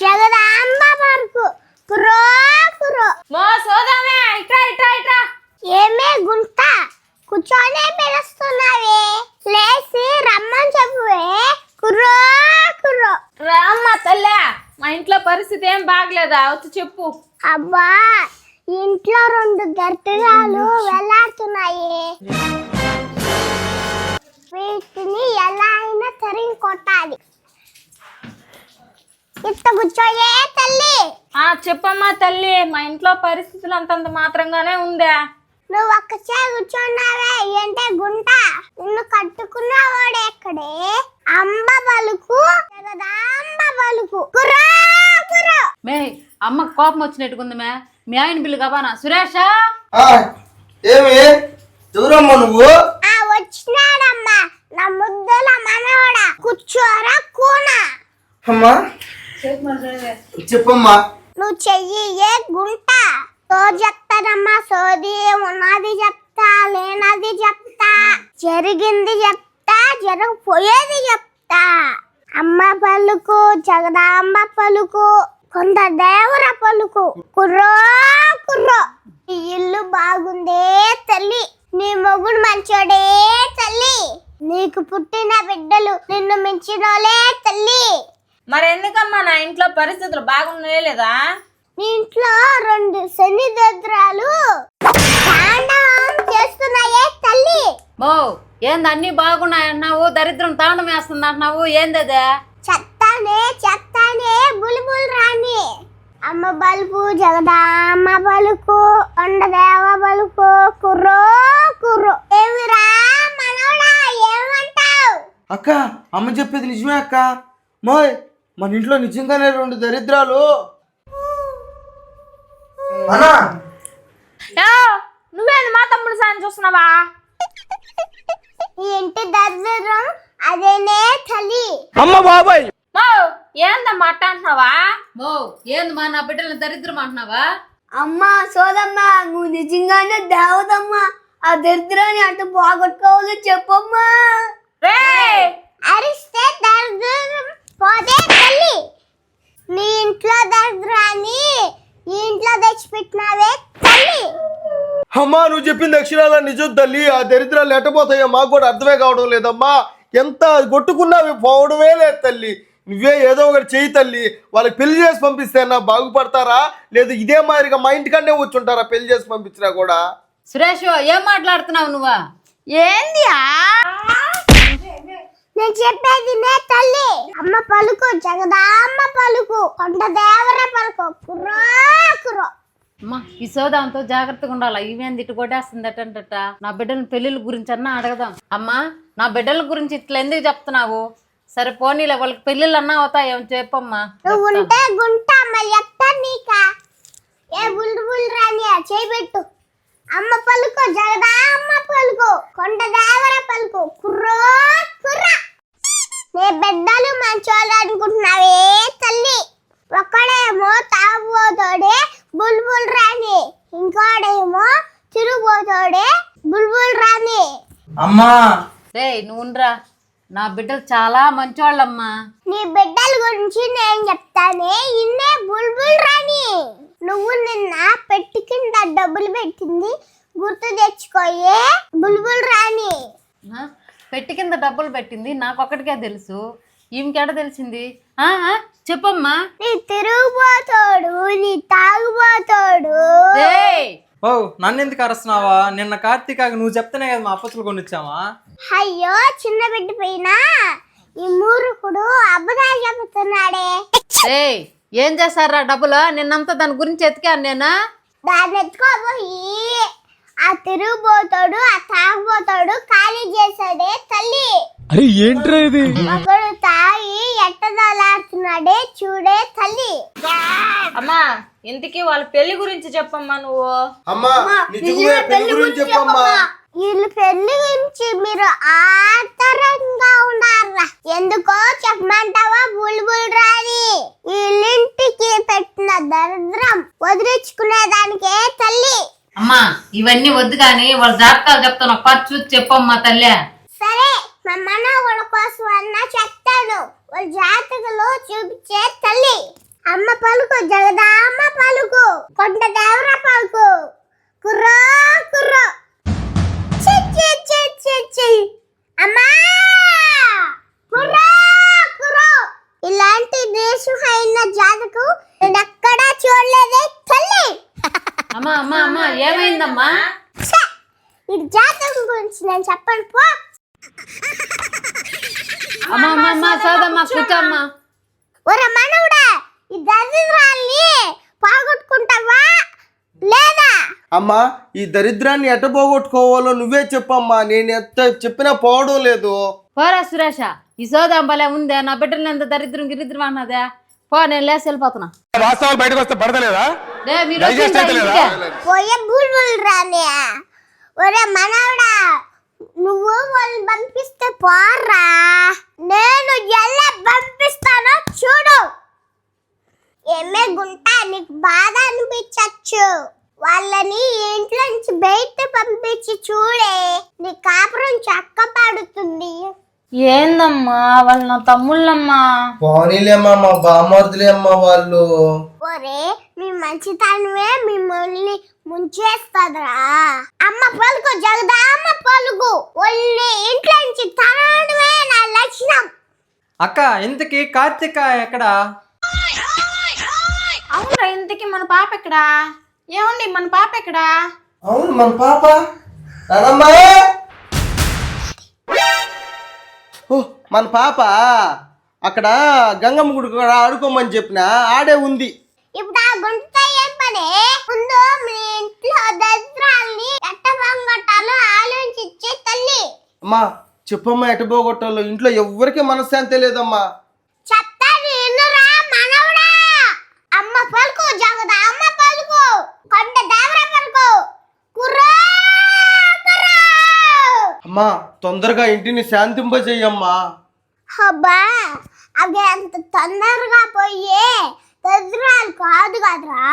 జగదాంబ వరకు కురో కురో మో సోదామే ఇట్రా ఇట్రా ఇట్రా. ఏమే గుంట కూర్చొనే పిలుస్తున్నావే లేచి రమ్మని చెప్పువే. కుర్రో కుర్రో రామ్మ తల్లే మా ఇంట్లో పరిస్థితి ఏం బాగలేదా? వచ్చి చెప్పు. అబ్బా ఇంట్లో రెండు దర్తగాలు వెళ్ళాడుతున్నాయి. వీటిని ఎలా అయినా తరిగి కొట్టాలి. ఇట్ట కూర్చోయే తల్లి. ఆ చెప్పమ్మా తల్లి మా ఇంట్లో పరిస్థితులు అంతంత మాత్రంగానే ఉందా? నువ్వు ఒక్క చే కూర్చున్నావే ఏంటే గుంట? నిన్ను కట్టుకున్నవాడు ఎక్కడే? అంబ బలుకు జగదాంబ బలుకు. కుర్రా కుర్రో. మే అమ్మ కోపం వచ్చినట్టుకుంది మే. మీ ఆయన బిల్లు కబానా సురేషా? ఆ, ఏమి? ఎవరమ్మా నువ్వు? ఆ వచ్చినాడమ్మా. నా ముద్దుల మనవడా. కూర్చోరా కూన? అమ్మా చెప్పమ్మా. నువ్వు చెయ్యి ఏ గుంట సో చెప్తానమ్మా సోది ఉన్నది చెప్తా లేనది చెప్తా జరిగింది చెప్తా జరగపోయేది చెప్తా. అమ్మ పలుకు జగదాంబ పలుకు కొంత దేవర పలుకు కుర్రో కుర్రో ఈ ఇల్లు బాగుందే తల్లి నీ మొగుడు మంచోడే తల్లి నీకు పుట్టిన బిడ్డలు నిన్ను మించినోలే తల్లి. మరి ఎందుకమ్మా నా ఇంట్లో పరిస్థితులు బాగున్నాయే లేదా? నీ ఇంట్లో రెండు శని దద్రాలు తాండవం చేస్తున్నాయే తల్లి. మో ఏంది అన్ని బాగున్నాయన్నావు దరిద్రం తాండం వేస్తుంది అంటున్నావు? ఏందదే చెత్తానే చెత్తానే బుల్బుల్ రాణి. అమ్మ బలుపు జగదామ్మ బలుకు కొండదేవ బలుకు కుర్రో కుర్రో. ఏమిరా మనవడా ఏమంటావు? అక్క అమ్మ చెప్పేది నిజమే అక్క. మోయ్ మన ఇంట్లో నిజంగానే రెండు దరిద్రాలు. అన్నా! నువ్వేంది మా తమ్ముడు సాయం చూస్తున్నావా? ఈ ఇంటి దరిద్రం అదేనే తల్లి. మో ఏందమ్మా అట్ట అంటున్నావా? మో ఏంది మా నా బిడ్డలను దరిద్రం అంటున్నావా? అమ్మా సోదమ్మా నువ్వు నిజంగానే దేవతమ్మా. ఆ దరిద్రాన్ని అటు పోగొట్టుకోవాలో చెప్పమ్మా. రే అరిస్తే దరిద్రం. పోతే తల్లి. నీ ఇంట్లో దరిద్రాన్ని ఈ ఇంట్లో తెచ్చిపెట్టినావే తల్లి. అమ్మా నువ్వు చెప్పింది అక్షరాల నిజం తల్లి. ఆ దరిద్రాలు ఎట్టపోతాయో మాకు కూడా అర్థమే కావడం లేదమ్మా. ఎంత కొట్టుకున్నావి? పోవడమే లేదు తల్లి. నువ్వే ఏదో ఒకటి చెయ్యి తల్లి. వాళ్ళకి పెళ్ళి చేసి పంపిస్తే నా బాగుపడతారా? లేదు ఇదే మాదిరిగా మా ఇంటికన్నే వచ్చుంటారా పెళ్ళి చేసి పంపించినా కూడా? సురేష్ ఏం మాట్లాడుతున్నావు నువ్వా? ఏంది నేను చెప్పేది నే తల్లి. అమ్మ పలుకు జగదామ్మ పలుకు కొండ దేవర పలుకు కుర్రో కుర్రో. అమ్మా ఈ సోదాంతో జాగ్రత్తగా ఉండాలి? ఇవేంది ఇటు కొట్టేస్తుంది అటంటట నా బిడ్డల పెళ్ళిళ్ళ గురించి అన్నా అడగదాం. అమ్మా నా బిడ్డల గురించి ఇట్లా ఎందుకు చెప్తున్నావు? సరే పోనీలే వాళ్ళకి పెళ్ళిళ్ళు అన్నా అవుతాయేమో చెప్పమ్మా. నువ్వు ఉంటే గుంట చెప్తా నీక? ఏ బుల్ బుల్ రాని చేయబెట్టు అమ్మ పలుకు జగదామ్మ పలుకు కొండ దేవర పలుకు కుర్రో కుర్ర. నీ బిడ్డలు మంచోళ్ళు అనుకుంటున్నావే తల్లి. ఒకడేమో తాగుబోతోడే బుల్బుల్ రాణి ఇంకోడేమో తిరుగుబోతోడే బుల్బుల్ రాణి అమ్మా! రే నువ్వు ఉండరా. నా బిడ్డలు చాలా మంచోళ్ళమ్మా. నీ బిడ్డల గురించి నేను చెప్తానే ఇన్నే బుల్బుల్ రాణి నువ్వు నిన్న పెట్టి కింద డబ్బులు పెట్టింది గుర్తు తెచ్చుకోయే బుల్బుల్ రాణి? పెట్టి కింద డబ్బులు పెట్టింది. నాకు ఒక్కటికే తెలుసు. ఈమెకెట తెలిసింది? ఆ, ఆ, చెప్పమ్మా. నీ తిరుగుబోతోడు నీ తాగుబోతోడు. ఓ నన్ను ఎందుకు అరుస్తున్నావా? నిన్న కార్తీకాకి నువ్వు చెప్తేనే కదా మా అప్పచ్చులు కొనిచ్చావా? అయ్యో చిన్న బిడ్డ పైన ఈ మూర్ఖుడు అబద్ధాలు చెబుతున్నాడే రేయ్ ఏం చేశారా డబ్బులు? నిన్నంతా దాని గురించి ఎతికాను నేనా? దాన్ని ఎత్తుకోబోయి. ఆ తిరుగుబోతాడు ఆ తాగుబోతాడు ఖాళీ చేశాడే తల్లి. అరే ఏంట్రా ఇది? ఒకడు తాగి ఎట్టదలాడుతున్నాడే చూడే తల్లి. అమ్మా ఇంతకీ వాళ్ళ పెళ్ళి గురించి చెప్పమ్మా నువ్వు. అమ్మా నిజమే పెళ్ళి గురించి చెప్పమ్మా. వీళ్ళు పెళ్ళి గురించి మీరు ఆతరంగా ఉన్నారా ఎందుకో చెప్పమంటావా బుల్బుల్ రాని వీళ్ళింటికి పెట్టిన దరిద్రం వదిలించుకునేదానికే తల్లి. అమ్మా ఇవన్నీ వద్దు కానీ వాళ్ళ జాతకాలు చెప్తాను. ఒకసారి చూసి చెప్పమ్మా తల్లే. సరే మా మనవల కోసం అన్నా చెప్తాను. వాళ్ళ జాతకలో చూపించే తల్లి. అమ్మ పలుకు జగదామ్మ పలుకు కొండ దేవర పలుకు. కుర్రా కుర్రా. చి చి చి చి అమ్మా కుర్రో కుర్రో ఇలాంటి దేశమైన జాతకు నేను ఎక్కడా చూడలేదే తల్లి అమ్మా అమ్మా అమ్మా ఛే! ఈ జాతకం గురించి నేను చెప్పను పో. అమ్మా అమ్మా అమ్మా సోదమ్మా కూర్చోమ్మా. ఒరే మనవుడా ఈ దరిద్రాల్ని పోగొట్టుకుంటావా? లేదా? అమ్మా ఈ దరిద్రాన్ని ఎట్ట పోగొట్టుకోవాలో నువ్వే చెప్పమ్మా. నేను ఎంత చెప్పినా పోవడం లేదు. పోరా సురేష ఈ సోదాం భలే ఉందే. నా బిడ్డలు ఎంత దరిద్రం గిరిద్రం అన్నదే. పో నేను లేసి వెళ్ళిపోతున్నా. వాస్తవాలు బయటకు వస్తే పడతలేదా? చేయలేదా? ఇంటికే? పోయే బుల్బుల్ రాని ఒరే మనవడా నువ్వు వాళ్ళు పంపిస్తే పోరా. నేను ఎలా పంపిస్తానో చూడు. ఏమే గుంట నీకు బాధ అనిపించచ్చు. వాళ్ళని ఇంట్లో నుంచి బయట పంపించి చూడే. నీ కాపురం చక్క పడుతుంది ఏందమ్మా వాళ్ళు నా తమ్ముళ్ళమ్మా? పోనీలేమ్మా మా బామ్మర్దులేమ్మా వాళ్ళు. ఒరే మీ మంచితనమే మిమ్మల్ని ముంచేస్తుందిరా. అమ్మ పలుకు జగదామ్మ పలుకు. ఒళ్ళి ఇంట్లో నుంచి తరడమే నా లక్షణం. అక్క ఇంతకీ కార్తీక ఎక్కడ? అవునరా ఇంతకి మన పాప ఎక్కడా? ఏమండి మన పాప ఎక్కడా? అవును మన పాప. ఓ మన పాప. అక్కడ గంగమ్మ గుడి కాడ ఆడుకోమని చెప్పిన ఆడే ఉంది. ఇప్పుడు ఆ గుంటతో ఏం పని ముందు మీ ఇంట్లో దరిద్రాల్ని ఎట్ట పొంగొట్టాలో ఆలోచించే తల్లి. అమ్మా చెప్పమ్మా ఎట పోగొట్టాలో? ఇంట్లో ఎవ్వరికి మనశ్శాంతి లేదమ్మా. చెప్తాను ఎన్నురా మనవడా. అమ్మ పలుకు జగద అమ్మ పలుకు. కొండ దేవర పలుకు. కుర్రా. అమ్మా తొందరగా ఇంటిని శాంతింపజేయమ్మా. అబ్బా అవి అంత తొందరగా పోయే. దరిద్రాలు కాదు కదరా.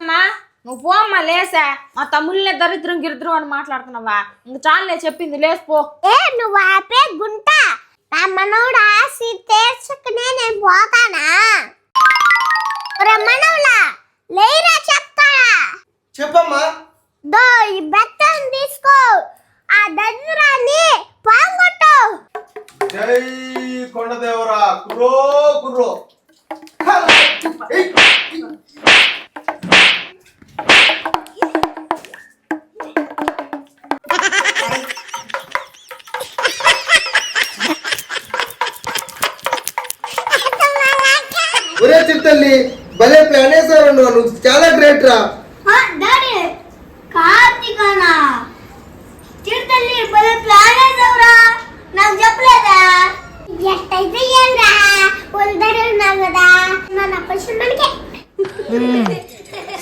అమ్మా నువ్వు పో అమ్మా లేసా. మా తమ్ముళ్ళనే దరిద్రం గిరిద్రం అని మాట్లాడుతున్నావా? ఇంక చాలులే చెప్పింది లేసిపో ఏ నువ్వు ఆపే గుంట. నా మనవుడు ఆసి తీర్చుకునే నేను పోతానా? ఒరే మనవులా లేరా చెప్తాడా? చెప్పమ్మా. దో ఈ బెత్తం తీసుకో. ఆ దరిద్రాన్ని పాంగొట్టు. జై కొండదేవరా. కుర్రో కుర్రో. ఒరే చిత్తల్లి భలే ప్లాన్ వేసావు నువ్వు నువ్వు చాలా గ్రేట్ రా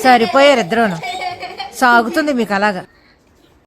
సరిపోయారు ఇద్దరును. సాగుతుంది మీకు అలాగా.